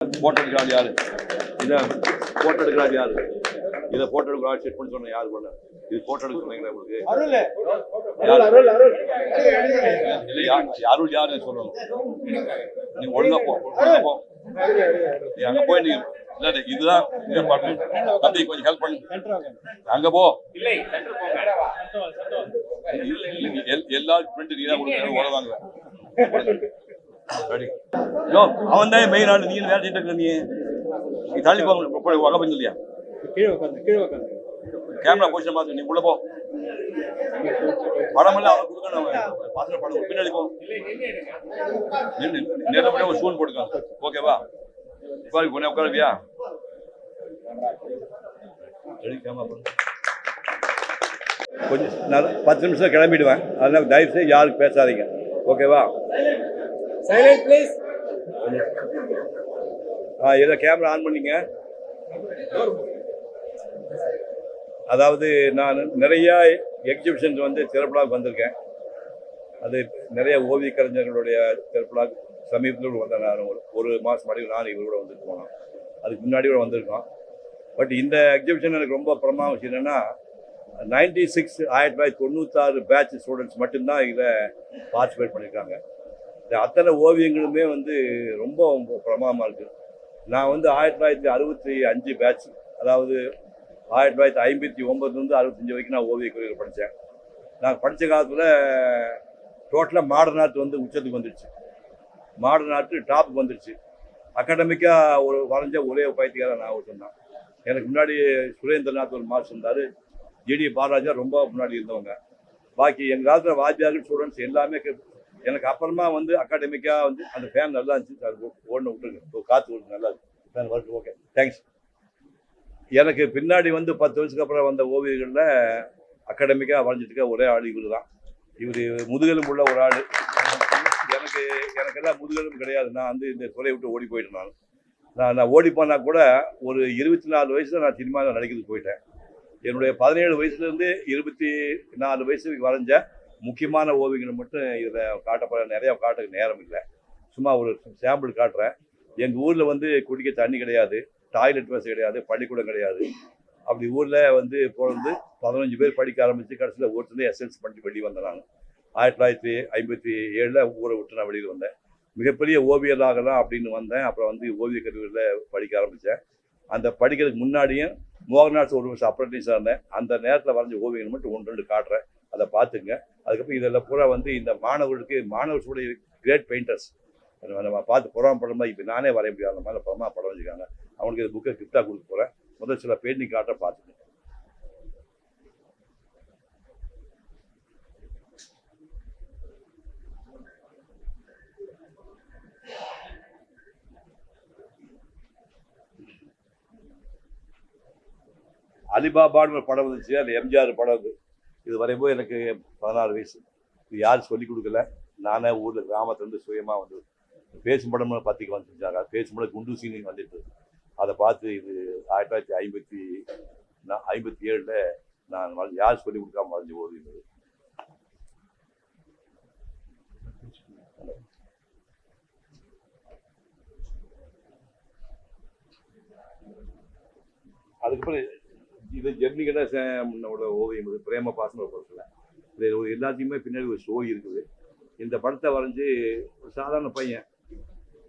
Photo எடுக்கிறாள் யாரு? இதை photo எடுக்கிறாள் யாரு? இதை போட்டோ எடுக்கிறாள் செட் பண்ணி சொன்ன யாரு பண்ண இது ஃபோட்டோ எடுக்க சொன்னீங்களா உங்களுக்கு? அருள் யாரு? இல்லை யா யாரும் யாரும் சொல்லணும். நீ ஒழுங்கா போ ஒழுங்கா போ. நீ அங்க போய் நீங்க இல்ல இல்ல, இதுதான் இதை பண்ணு. தம்பி கொஞ்சம் ஹெல்ப் பண்ணுங்க அங்க போ. இல்லை எல்லா பிரிண்ட் நீ தான் கொடுக்கணும் ஓட யோ அவன் தான் மெயின் ஆள். நீ வேலை செஞ்சுட்டு நீ? நீ தள்ளி போங்க வகை பண்ணி இல்லையா கேமரா பொசிஷன் பார்த்து நீ உள்ள போ. படம் எல்லாம் அவன் கொடுக்கணும் அவன். பாத்திர படம் பின்னாடி போ. நேரம் ஒரு ஸ்டூன் போட்டுக்கான் ஓகேவா உட்காரு கொஞ்சம் உட்காருவியா கேமரா பண்ணு கொஞ்சம் நான் பத்து நிமிஷம் கிளம்பிடுவேன். அதனால தயவு செய்து யாருக்கு பேசாதீங்க ஓகேவா சைலண்ட் ப்ளீஸ் ஆ இதை கேமரா ஆன் பண்ணிங்க. அதாவது நான் நிறைய எக்ஸிபிஷன்ஸ் வந்து திரைப்படாவுக்கு வந்திருக்கேன். அது நிறைய ஓவிய கலைஞர்களுடைய திரைப்படாக்கு சமீபத்தில் கூட வந்தேன் நான். ஒரு ஒரு மாதம் முன்னாடி நான் இவர் கூட வந்துட்டு போனோம். அதுக்கு முன்னாடி கூட வந்திருக்கோம். பட் இந்த எக்ஸிபிஷன் எனக்கு ரொம்ப பிரமாத விஷயம் என்னென்னா நைன்டி சிக்ஸ் ஆயிரத்தி தொள்ளாயிரத்தி தொண்ணூத்தாறு பேட்ச் ஸ்டூடெண்ட்ஸ் மட்டும்தான் இதில் பார்ட்டிசிபேட் பண்ணியிருக்காங்க இந்த அத்தனை ஓவியங்களுமே வந்து ரொம்ப பிரமாதமாக இருக்குது நான் வந்து ஆயிரத்தி தொள்ளாயிரத்தி அறுபத்தி அஞ்சு பேட்ச் அதாவது ஆயிரத்தி தொள்ளாயிரத்தி ஐம்பத்தி ஒம்பதுலேருந்து அறுபத்தஞ்சு வரைக்கும் நான் ஓவிய கல்லூரியில் படித்தேன் நான் படித்த காலத்தில் டோட்டலாக மாடர்ன் ஆர்ட் வந்து உச்சத்துக்கு வந்துடுச்சு மாடர்ன் ஆர்ட் டாப்புக்கு வந்துடுச்சு அகாடமிக்காக ஒரு வரைஞ்ச ஒரே பயிற்சிக்காரன் நான் ஒருத்தன் தான் எனக்கு முன்னாடி சுரேந்திரநாத் ஒரு மாஸ்டர் இருந்தார் ஜிடி பாலராஜா ரொம்ப முன்னாடி இருந்தவங்க. பாக்கி எங்கள் காலத்தில் வாத்தியார்கள் ஸ்டூடெண்ட்ஸ் எல்லாமே எனக்கு அப்புறமா வந்து அகாடமிக்காக வந்து அந்த ஃபேன் நல்லா இருந்துச்சு. அது ஓடணும் விட்டுருங்க. காற்று விட்டு நல்லா இருக்கு. ஃபேன் வருது ஓகே தேங்க்ஸ் எனக்கு பின்னாடி வந்து பத்து வருஷத்துக்கு அப்புறம் வந்த ஓவியர்களில் அகாடமிக்காக வரைஞ்சிட்டு ஒரே ஆள் இவர் தான் இவர் முதுகெலும்பு உள்ள ஒரு ஆள். எனக்கு எனக்கெல்லாம் முதுகெலும்பு கிடையாது. நான் வந்து இந்த துறையை விட்டு ஓடி போயிட்டேன் நான். நான் நான் ஓடி போனால் கூட ஒரு இருபத்தி நாலு வயசில் நான் சினிமாவில் நடிக்கிறதுக்கு போயிட்டேன். என்னுடைய பதினேழு வயசுலேருந்து இருபத்தி நாலு வயசுக்கு வரைஞ்சேன். முக்கியமான ஓவியங்களை மட்டும் இதில் காட்டப்பட நிறையா காட்டுக்கு நேரம் இல்லை. சும்மா ஒரு சாம்பிள் காட்டுறேன். எங்கள் ஊரில் வந்து குடிக்க தண்ணி கிடையாது டாய்லெட் வசதி கிடையாது பள்ளிக்கூடம் கிடையாது. அப்படி ஊரில் வந்து பிறந்து பதினஞ்சு பேர் படிக்க ஆரம்பித்து கடைசியில் ஒருத்தர் எஸ்எல்சி பண்ணிட்டு வெளியே வந்தேன் நான் ஆயிரத்தி தொள்ளாயிரத்தி ஐம்பத்தி ஏழில் ஊரை விட்டு நான் வெளியில் வந்தேன். மிகப்பெரிய ஓவியராகலாம் அப்படின்னு வந்தேன். அப்புறம் வந்து ஓவிய கல்லூரியில் படிக்க ஆரம்பித்தேன் அந்த படிக்கிறதுக்கு முன்னாடியும் மோகன்நாட் ஒரு வருஷம் அப்ரண்டிஸாக இருந்தேன். அந்த நேரத்தில் வரைஞ்ச ஓவியங்கள் மட்டும் ஒன்று ரெண்டு காட்டுறேன். அதை பார்த்துங்க. அதுக்கப்புறம் இதெல்லாம் பூரா வந்து இந்த மாணவர்களுக்கு மாணவர்களுடைய கிரேட் பெயிண்டர்ஸ் நம்ம பார்த்து புறாம படம் இப்போ நானே வரைய முடியாது. அந்த மாதிரி படமாக படம் வச்சுருக்காங்க. அவனுக்கு இந்த புக்கை கிஃப்டாக கொடுக்க போகிறேன் முதல் சில பெயிண்டிங் காட்ட பார்த்துங்க. அலிபாபான்னு ஒரு படம் வந்துச்சு. அது எம்ஜிஆர் படம் இது வரையும்போது எனக்கு பதினாறு வயசு. இது யாரும் சொல்லிக் கொடுக்கல. நானே ஊரில் கிராமத்துலேருந்து சுயமாக வந்து பேசும் படம் பத்திரிக்கை வந்துருந்தாங்க பேசும் படம் குண்டு சீனிங் வந்துட்டு அதை பார்த்து இது ஆயிரத்தி தொள்ளாயிரத்தி ஐம்பத்தி நான் ஐம்பத்தி ஏழில் நான் வரைஞ்ச- யார் சொல்லிக் கொடுக்காம வரைஞ்ச ஓவியம் அதுக்கப்புறம் இது ஜெர்னி முன்னோட ஓவியம் இது பிரேம பாசன படத்தில். இது ஒரு எல்லாத்தையுமே பின்னாடி ஒரு ஸ்டோரி இருக்குது. இந்த படத்தை வரைஞ்சி ஒரு சாதாரண பையன்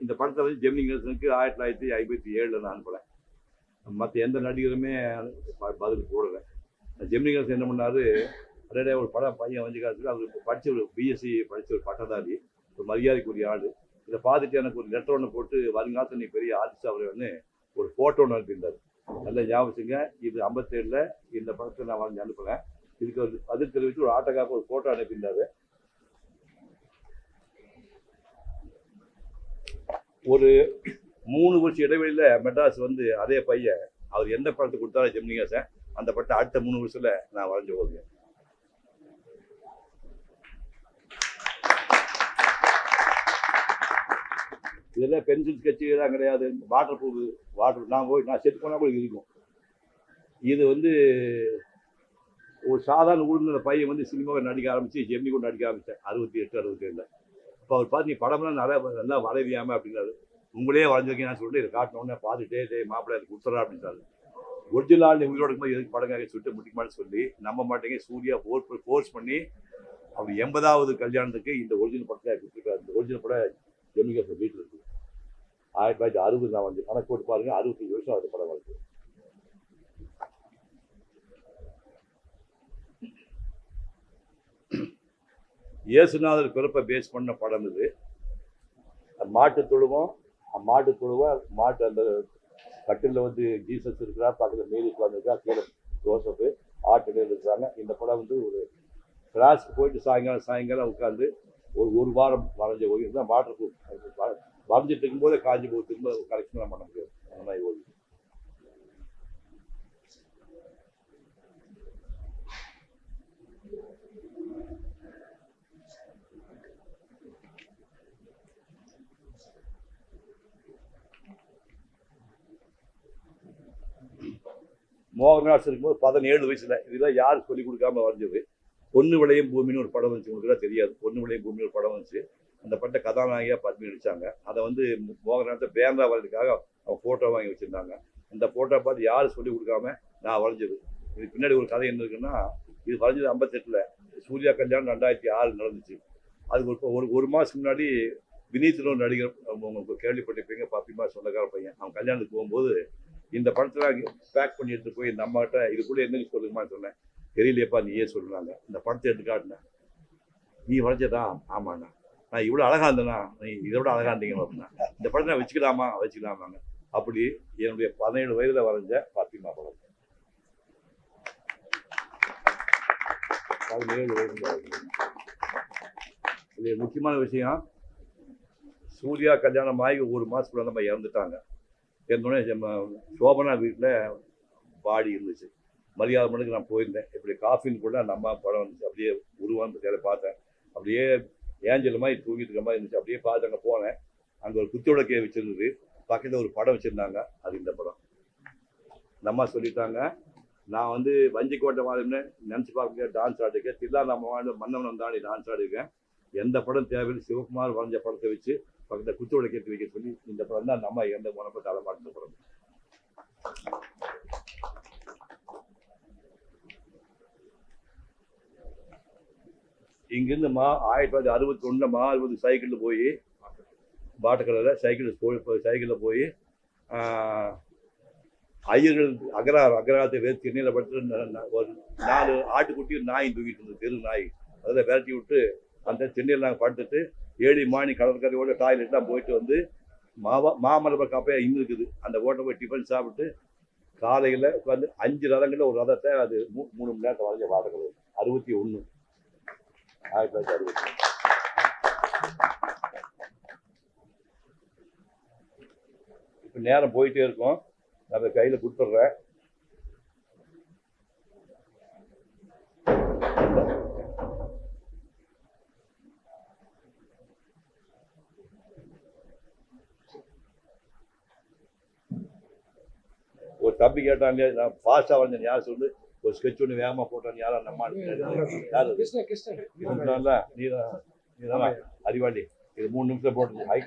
இந்த படத்தை வந்து ஜெமினி கணேசனுக்கு ஆயிரத்தி தொள்ளாயிரத்தி ஐம்பத்தி ஏழில் நான் அனுப்புகிறேன் மற்ற எந்த நடிகருமே ப- பதில் போடலை. ஜெமினி கணேசன் என்ன பண்ணாரு அடடே ஒரு படம் பையன் வந்து காலத்தில் அவர் படித்த ஒரு பிஎஸ்சி படித்த ஒரு பட்டதாரி ஒரு மரியாதைக்குரிய ஆள். இதை பார்த்துட்டு எனக்கு ஒரு லெட்டர் ஒன்று போட்டு வருங்காலத்தில் நீ பெரிய ஆர்டிஸ்ட் அவர் ஒரு ஃபோட்டோ ஒன்று அனுப்பியிருந்தார். நல்லா ஞாபகத்துங்க இது ஐம்பத்தேழில் இந்த படத்தை நான் வாங்கி அனுப்புகிறேன் இதுக்கு ஒரு பதில் தெரிவித்து ஒரு ஆட்டோக்காக ஒரு ஃபோட்டோ அனுப்பியிருந்தாரு. ஒரு மூணு வருஷம் இடைவெளியில் மெட்ராஸ் வந்து அதே பையன் அவர் எந்த படத்தை கொடுத்தாலும் ஜெமினிகாசன் அந்த படத்தை அடுத்த மூணு வருஷத்தில் நான் வரைஞ்ச ஓவியம். இதெல்லாம் பென்சில் ஸ்கெட்சு இதெல்லாம் கிடையாது. வாட்டர் ப்ரூஃப் வாட்டர் நான் போய் நான் செட் பண்ணால் கூட இருக்கும். இது வந்து ஒரு சாதாரண ஊர்ல பையன் வந்து சினிமாவை நடிக்க ஆரம்பிச்சு ஜெமினி கூட நடிக்க ஆரம்பித்தேன் அறுபத்தி எட்டு அறுபத்தி ஏழில் இப்போ அவர் பார்த்து நீ படம்லாம் நிறைய நல்லா வரைவியாமல் அப்படின்னாரு. உங்களே வரைஞ்சிருக்கீங்கன்னு சொல்லிட்டு இதை காட்டினோடனே பார்த்துட்டே டே மாப்பிள்ளை எனக்கு கொடுத்துறா அப்படின்றாரு ஒரிஜினல் உயிரோட இருக்கும்போது எதுக்கு படங்காக சொல்லிட்டு முடிக்குமான்னு சொல்லி நம்ப மாட்டேங்க சூர்யா ஃபோர் ஃபோர்ஸ் பண்ணி அவர் எண்பதாவது கல்யாணத்துக்கு இந்த ஒரிஜினல் படத்தை கொடுத்துருக்காரு. இந்த ஒரிஜினல் படம் ஜெமிகா வீட்டில் இருக்குது ஆயிரத்தி தொள்ளாயிரத்தி அறுபது நான் வந்து கணக்கு போட்டு பாருங்க அறுபத்தஞ்சு வருஷம் அது படம் வருது இயேசுநாதர் பிறப்பை பேஸ் பண்ண படம் இது. மாட்டு தொழுவம் மாட்டு தொழுவம் மாட்டு அந்த கட்டிலில் வந்து ஜீசஸ் இருக்கிறா பக்கத்தில் மேரி உட்காந்துருக்கா கீழே ஜோசப்பு ஆட்டு இருக்கிறாங்க. இந்த படம் வந்து ஒரு கிளாஸ்க்கு போயிட்டு சாயங்காலம் சாயங்காலம் உட்காந்து ஒரு ஒரு வாரம் வரைஞ்ச ஓவியம் தான் வாட்டர் ப்ரூஃப் வரைஞ்சிட்டு இருக்கும்போதே காஞ்சி போய் திரும்ப கரெக்ஷன்லாம் பண்ண முடியாது. அந்த மாதிரி ஓவியம் மோகன்ராஜ் இருக்கும்போது பதினேழு வயசுல. இதெல்லாம் யார் சொல்லி கொடுக்காம வரைஞ்சது? பொண்ணு விளையும் பூமின்னு ஒரு படம் வந்துச்சு. உங்களுக்கு தெரியாது. பொண்ணு விளையும் பூமின்னு ஒரு படம் வந்துச்சு. அந்த படத்தை கதாநாயகியாக பத்மி நடிச்சாங்க. அதை வந்து மோகன்ராஜை பேந்தா வர்றதுக்காக அவங்க ஃபோட்டோ வாங்கி வச்சிருந்தாங்க. அந்த ஃபோட்டோ பார்த்து யாரும் சொல்லி கொடுக்காம நான் வரைஞ்சது இது பின்னாடி ஒரு கதை என்ன இருக்குன்னா இது வரைஞ்சது ஐம்பத்தெட்டில். சூர்யா கல்யாணம் ரெண்டாயிரத்தி ஆறு நடந்துச்சு. அதுக்கு ஒரு ஒரு ஒரு மாதம் முன்னாடி வினீத்னு ஒரு நடிகர் அவங்க உங்களுக்கு கேள்விப்பட்டிருப்பீங்க பாப்பிமா சொந்தக்கார பையன். அவன் கல்யாணத்துக்கு போகும்போது இந்த படத்தில் பேக் பண்ணி எடுத்து போய் இந்த அம்மாட்ட இதுக்குள்ளே என்ன சொல்லுங்கம்மா சொன்னேன். தெரியலையப்பா நீயே சொல்கிறாங்க இந்த படத்தை எடுத்து காட்டினேன் நீ வரைஞ்சதா ஆமாண்ணா. நான் இவ்வளோ அழகாக இருந்தேனா நீ இதை விட அழகா இருந்தீங்க அப்படின்னா இந்த படத்தை நான் வச்சுக்கலாமா? வச்சுக்கலாமாங்க. அப்படி என்னுடைய பதினேழு வயதில் வரைஞ்ச பாத்திமா படம். பதினேழு வயது இது முக்கியமான விஷயம் சூர்யா கல்யாணம் ஆகி ஒரு மாதத்துக்குள்ள நம்ம இறந்துட்டாங்க. இறந்தோடனே சோபனா வீட்டில் பாடி இருந்துச்சு. மரியாதை மணிக்கு நான் போயிருந்தேன். இப்படி காஃபின்னு கூட அந்த அம்மா படம் வந்துச்சு. அப்படியே உருவான்னு தேவை பார்த்தேன். அப்படியே ஏஞ்சல் மாதிரி தூங்கிட்டு இருக்க மாதிரி இருந்துச்சு. அப்படியே பார்த்து அங்கே போனேன். அங்கே ஒரு குத்தி உலக்கையை வச்சிருந்தது. பக்கத்தில் ஒரு படம் வச்சுருந்தாங்க. அது இந்த படம். இந்த அம்மா சொல்லிட்டாங்க நான் வந்து வஞ்சிக்கோட்டை வாழ்னு நினச்சி பார்க்க டான்ஸ் ஆடிருக்கேன். தில்லா நம்ம வாழ்ந்த மன்னவனம் தாண்டி டான்ஸ் ஆடிருக்கேன். எந்த படம் தேவையில்லை. சிவகுமார் வரைஞ்ச படத்தை வச்சு பக்கத்தில் குத்து கேட்டு வைக்க சொல்லி இந்த படம் தான் நம்ம எந்த போனப்போ தலைமாட்டின படம். இங்கிருந்து மா ஆயிரத்தி தொள்ளாயிரத்தி அறுபத்தி ஒண்ணுல மா அறுபது சைக்கிளில் போய் பாட்டக்கடையில் சைக்கிள் போய் சைக்கிளில் போய் ஐயர்கள் அகரார் அகராத்தை வேறு திண்ணையில் படுத்து ஒரு நாலு ஆட்டுக்குட்டியும் நாய் தூக்கிட்டு இருந்தது தெரு நாய். அதில் விரட்டி விட்டு அந்த திண்ணையில் நாங்கள் படுத்துட்டு ஏழி மாணி கடற்கரையோட டாய்லெட்லாம் போயிட்டு வந்து மாவா மாமரப காப்பையாக இன்னும் இருக்குது. அந்த ஓட்டை போய் டிஃபன் சாப்பிட்டு காலையில் உட்காந்து அஞ்சு ரதங்களில் ஒரு ரதத்தை அது மூ மூணு மணி நேரத்தை வரைஞ்ச பாடங்கள் அறுபத்தி ஒன்று ஆயிரத்தி தொள்ளாயிரத்தி அறுபத்தி இப்போ நேரம் போயிட்டே இருக்கும். நான் அதை கையில் கொடுத்துட்றேன். ஒரு தம்பி கேட்டாங்க நான் ஃபாஸ்ட்டாக வந்தேன். யார் சொல்லு? ஒரு ஸ்கெட்ச் ஒன்று வேகமாக போட்டான்னு யாரும் நம்ம யார் சொல்றான்ல, நீதான் அறிவாளி. இது மூணு நிமிஷம் போட்டு ஹை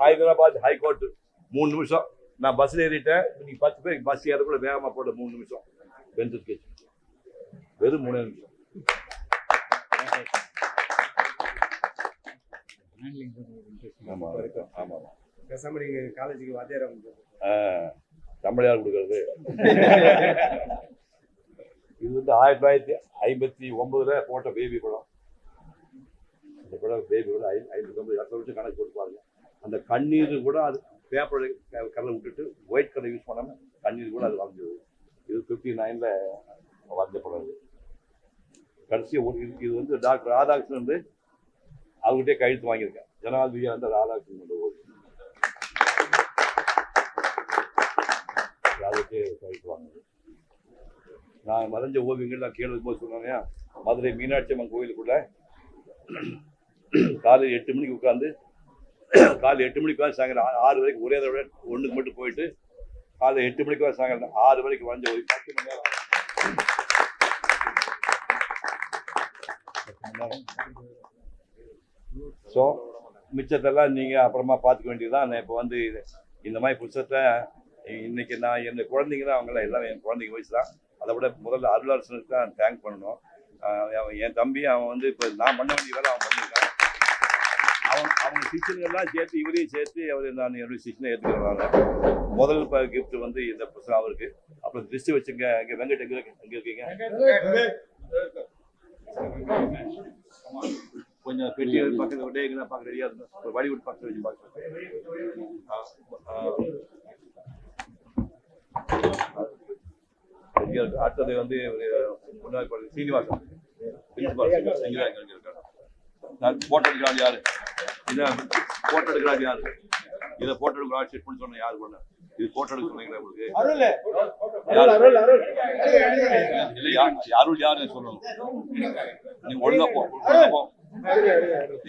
ஹைதராபாத் ஹைகோர்ட் மூணு நிமிஷம். நான் பஸ்ல ஏறிட்டேன். நீ பத்து பேர் பஸ் ஏறக்குள்ள வேகமா போட மூணு நிமிஷம். பென்சில் ஸ்கெட்ச் வெறும் மூணு நிமிஷம். ஆமா ஆமா. ஆமா பேசாம நீங்க காலேஜுக்கு வாத்தியாரம் ஆ, தமிழார் கொடுக்கறது. இது வந்து ஆயிரத்தி தொள்ளாயிரத்தி ஐம்பத்தி ஒன்பதுல போட்ட பேபி படம். அந்த படம் பேபி கூட ஐ ஐம்பத்தி ஒன்பது லட்சம் வருஷம் கணக்கு போட்டு பாருங்க. அந்த கண்ணீர் கூட அது பேப்பர் கலர் விட்டுட்டு ஒயிட் கலர் யூஸ் பண்ணாம கண்ணீர் கூட அது வரைஞ்சது இது ஃபிஃப்டி நைன்ல வரைஞ்ச படம் இது. கடைசி ஒரு இது இது வந்து டாக்டர் ராதாகிருஷ்ணன் வந்து அவர்கிட்டயே கையெழுத்து வாங்கியிருக்கேன். ஜனாதிபதியாக வந்து ராதாகிருஷ்ணன் வந்து ஓடி அதுக்கு நான் மறைஞ்ச ஓவியங்கள் நான் கேள்வி போது சொன்னாங்க மதுரை மீனாட்சி அம்மன் கோயிலுக்குள்ள காலையில் எட்டு மணிக்கு உட்காந்து காலை எட்டு மணிக்கு உட்காந்து சாயங்காலம் ஆறு வரைக்கும் ஒரே தடவை ஒன்றுக்கு மட்டும் போயிட்டு காலை எட்டு மணிக்கு வந்து சாயங்காலம் ஆறு வரைக்கும் வரைஞ்ச ஒரு பத்து மணி நேரம். பத்து மணி நேரம். ஸோ மிச்சத்தெல்லாம் நீங்கள் அப்புறமா பார்த்துக்க வேண்டியதுதான். நான் இப்போ வந்து இது இந்த மாதிரி புத்தகத்தை இன்னைக்கு நான் என் குழந்தைங்க தான் அவங்களாம் எல்லாம் என் குழந்தைங்க வயசு தான். அதை விட முதல்ல அருளாசனுக்கு தான் தேங்க் பண்ணணும். அவன் என் தம்பி அவன் வந்து இப்போ நான் பண்ண வேண்டிய வேலை அவன் பண்ணியிருக்கான். அவன் அவங்க சிஷனுங்கெல்லாம் சேர்த்து இவரையும் சேர்த்து அவர் நான் என்னுடைய சிஷனை ஏற்றுக்கிறனால முதல் இப்போ கிஃப்ட் வந்து இந்த புத்தகம் அவருக்கு. அப்புறம் திருஷ்டி வச்சுங்க இங்கே வெங்கட் எங்கே எங்கே இருக்கீங்க? கொஞ்சம் பெட்டி பக்கத்தில் விட எங்கே பார்க்க ரெடியாக இருந்தோம் ஒரு வழி பக்கத்தில் வச்சு பார்க்குறேன் அடுத்தது வந்து ஒரு முன்னாடி பாருங்க, சீனிவாசன் பிரின்சிபால் இங்கே இங்கே இருக்காரு. நான் போட்டோ எடுக்கிறாள் யாரு? இதை போட்டோ எடுக்கிறாள் யாரு? இதை போட்டோ எடுக்கிறாள் செட் பண்ணி சொன்ன யாரு பண்ண? இது போட்டோ எடுக்க சொன்னீங்களா உங்களுக்கு? யாரு? இல்ல யா- அருள் யாருன்னு சொல்லணும். நீ ஒழுங்கா போ ஒழுங்கா போ.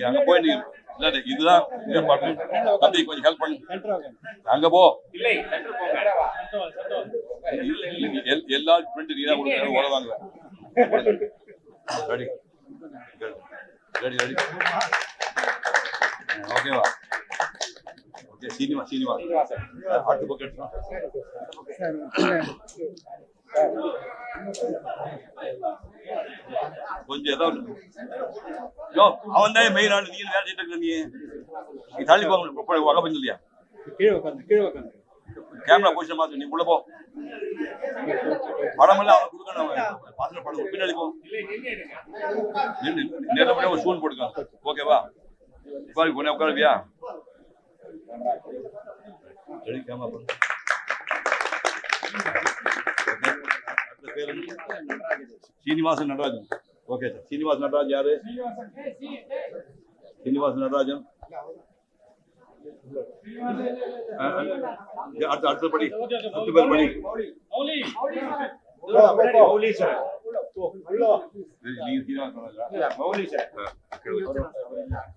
அங்க போய் நீ இல்ல இல்ல, இதுதான் தம்பி கொஞ்சம் ஹெல்ப் பண்ணுங்க அங்க போ. எல்- எல்லா பிரிண்ட் நீ தான் கொடுக்கணும் உழவாங்க ரெடி ரெடி ரெடி ஓகேவா ஓகே சீனிவா சீனிவா அடுத்த பக்கம் கொஞ்சம் ஏதாவது யோ அவன் தான் மெயின் ஆளு. நீ வேலை செய்யிட்டு இருக்க நீ? தள்ளி போங்க வகை பண்ணி இல்லையா கீழே உட்காந்து கீழே உட்காந்து. கேமரா பொசிஷன் மாத்து நீ உள்ள போ. படம் எல்லாம் அவன் கொடுக்கணும் அவன் படம் பின்னாடி போ. நேரம் ஒரு ஷூன் போட்டுக்கான் ஓகேவா உட்காரு கொஞ்சம் உட்காருவியா? சரி கேமரா பண்ணு சீனிவாசன் நடராஜன். ஓகே சார் சீனிவாசன் நடராஜன் யாரு? சீனிவாசன் நடராஜன். ஆ, ஆ. அடுத்த அடுத்த படி அடுத்த பேர் படி வை.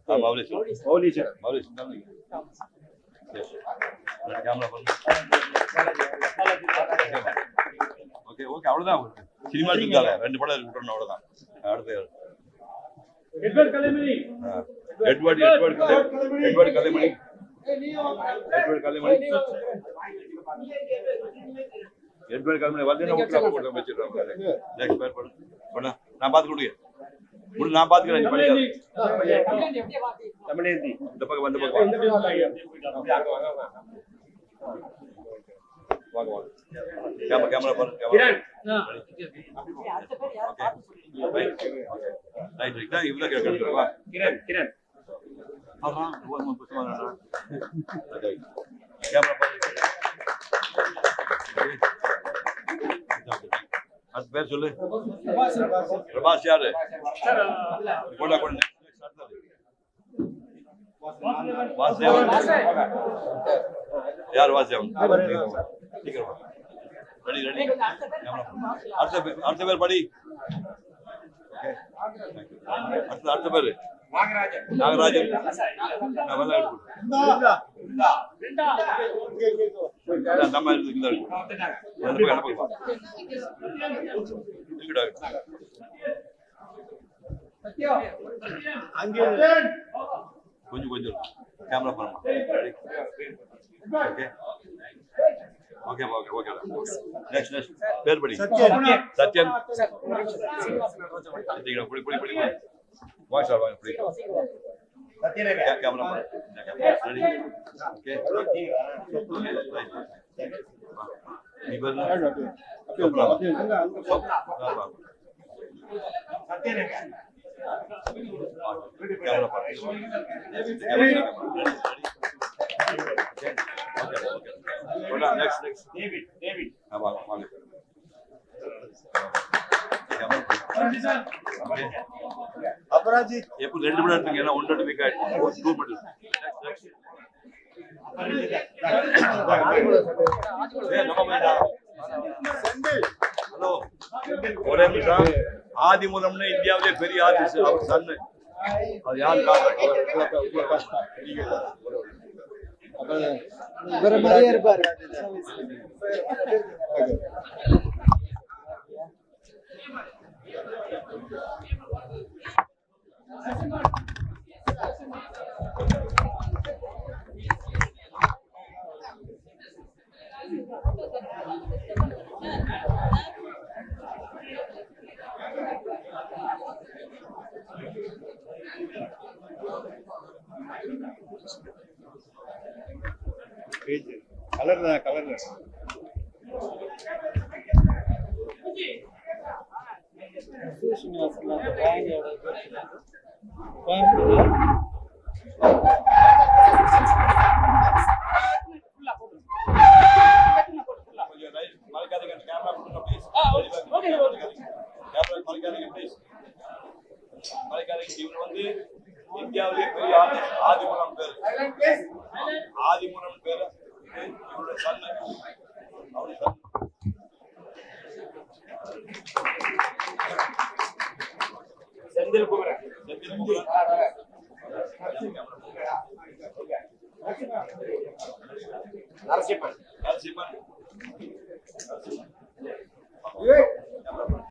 ஆ, மௌலேஷ். மௌலேஷ் தானே நீங்க? Yes. ரெண்டு camera பண்ணு. ஓகே ஓகே அவ்வளவுதான் சினிமா இருந்தால ரெண்டு படம் விட்டுறணும் அவ்வளவுதான் அடுத்து யாரு? ஆ. Edward Edward Edward Kalaimani Kalaimani Edward Kalaimani வந்து கிளப் போட்டு வச்சிடுறோம் நெக்ஸ்ட் பேர் பண்ணு நான் பார்த்து கொடுங்க முடி நான் பார்த்துக்கிறேன் நீ படிக்காத தமிழேந்தி இந்த பக்கம் வந்து பக்கம் வாங்க. வாங்க வாங்க கேமரா கேமரா பாருங்க கேமரா ரைட் ரைட் ரைட் இவ்வளோ கேட்கறது வா கிரண் கிரண் ஆஹா ஒரு புத்தகம் கேமரா பாருங்க அது பேர் சொல்லு பிரபாஸ் யாரு போடா போட வாசுதேவன் யார் வாசுதேவன் சீக்கிரம் வா. ரெடி ரெடி அடுத்த பேர் அடுத்த பேர் படி Okay. அடுத்த அடுத்த பேர் நாகராஜன் நாகராஜன் நம்ம. கொஞ்சம் கொஞ்சம் கேமரா பண்ணுங்க okay okay okay okay next next பேர் படி சத்யன் சத்யன் புடி புடி புடி வாங்க சார் வாங்க புடி கே- கேமரா ரெடி ஓகே நீ பேர் என்ன? சொப்னா. சொப்- ஆ, வா. கேமரா பாருங்க நெக்ஸ்ட் நெக்ஸ்ட் டேவிட் டேவிட் ஆமா வாங்க ஓகே அபராஜித் எப்போ ரெண்டு மணி நேரத்துக்கு ஏன்னா ஒன்றரை வீக் ஆயிடுச்சு. Two minutes hello. ஒரே நிமிஷம். ஆதி மூலம்னு இந்தியாவிலே பெரிய ஆர்டிஸ்ட். அவர் சன்னு அது யாரு இவர மாதிரியே இருப்பாரு. கலர் தான் கலர் தான் கொஞ்சம்